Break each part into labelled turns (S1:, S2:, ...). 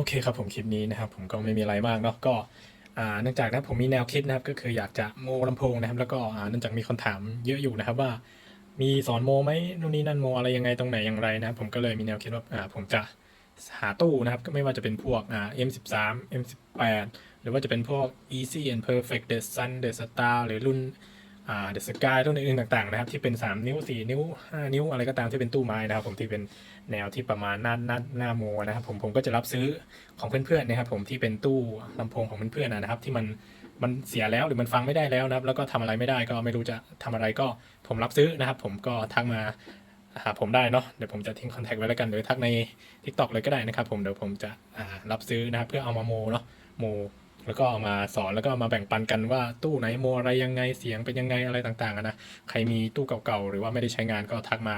S1: โอเคครับผมคลิปนี้นะครับผมก็ไม่มีอะไรมากเนาะก็อ่าเนื่องจากนะผมมีแนวคิดนะครับก็คืออยากจะโมลำโพงนะครับ แล้วก็อ่าเนื่องจากมีคนถามเยอะอยู่นะครับว่า มีสอนโมไหมนู่นนี่นั่นโมอะไรยังไงตรงไหนอย่างไรนะครับผมก็เลยมีแนวคิดว่าอ่าผมจะหาตู้นะครับก็ไม่ว่าจะเป็นพวกอ่า M13 M18 หรือว่าจะเป็นพวก Easy and Perfect The Sun The Star หรือรุ่น อ่า The Sky รุ่นอื่นๆต่างๆนะครับที่เป็น 3 นิ้ว 4 นิ้ว 5 นิ้วอะไรก็ตามที่เป็นตู้ไม้นะครับ ผมที่เป็นแนวที่ประมาณหน้าหน้าหน้าโมนะครับผมผมก็จะรับซื้อของเพื่อนๆนะครับ ผมที่เป็นตู้ลำโพงของเพื่อนๆนะครับ ที่มันมันเสียแล้วหรือมันฟังไม่ได้แล้วนะครับ แล้วก็ทำอะไรไม่ได้ก็ไม่รู้จะทำอะไรก็ผมรับซื้อนะครับ ผมก็ทักมาหาผมได้เนาะเดี๋ยวผมจะทิ้งคอนแทคไว้แล้วกันหรือทักใน TikTok เลยก็ได้นะครับ ผมเดี๋ยวผมจะรับซื้อนะครับเพื่อเอามาโมเนาะโม แล้วก็เอามาสอนแล้วก็เอามาแบ่งปันกันว่าตู้ไหนโมอะไรยังไงเสียงเป็นยังไงอะไรต่างๆนะใครมีตู้เก่าๆหรือว่าไม่ได้ใช้งานก็ทักมา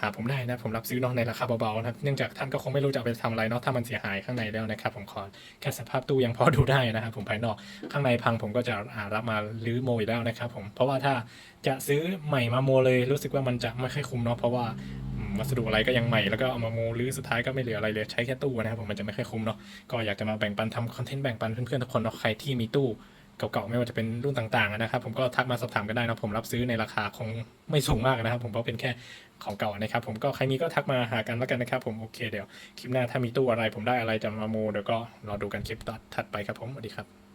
S1: หาผมได้นะผมรับซื้อน้องในราคาเบาๆนะเนื่องจากท่านก็คงไม่รู้จะไปทำอะไรเนาะถ้ามันเสียหายข้างในแล้วนะครับผมขอแค่สภาพตู้ยังพอดูได้นะครับผมภายนอกข้างในพังผมก็จะรับมาลื้อโมอยู่แล้วนะครับผมเพราะว่าถ้าจะซื้อใหม่มาโมเลยรู้สึกว่ามันจะไม่ค่อยคุ้มเนาะเพราะว่า วัสดุอะไรก็ยังใหม่แล้วก็เอามาโมลื้อสุดท้ายก็ไม่เหลืออะไรเลยใช้แค่ตู้นะครับผมมันจะไม่ค่อยคุ้มเนาะก็อยากจะมาแบ่งปันทำคอนเทนต์แบ่งปันเพื่อนๆทุกคนเนาะใครที่มีตู้เก่าๆไม่ว่าจะเป็นรุ่นต่างๆนะครับผมก็ทักมาสอบถามกันได้นะผมรับซื้อในราคาคงไม่สูงมากนะครับ ผมเพราะเป็นแค่ของเก่านะครับ ผมก็ใครมีก็ทักมาหากันแล้วกันนะครับ ผมโอเคเดี๋ยวคลิปหน้าถ้ามีตู้อะไร ผมได้อะไรจะมาโมเดี๋ยวก็รอดูกันคลิปถัดไปครับผมสวัสดีครับ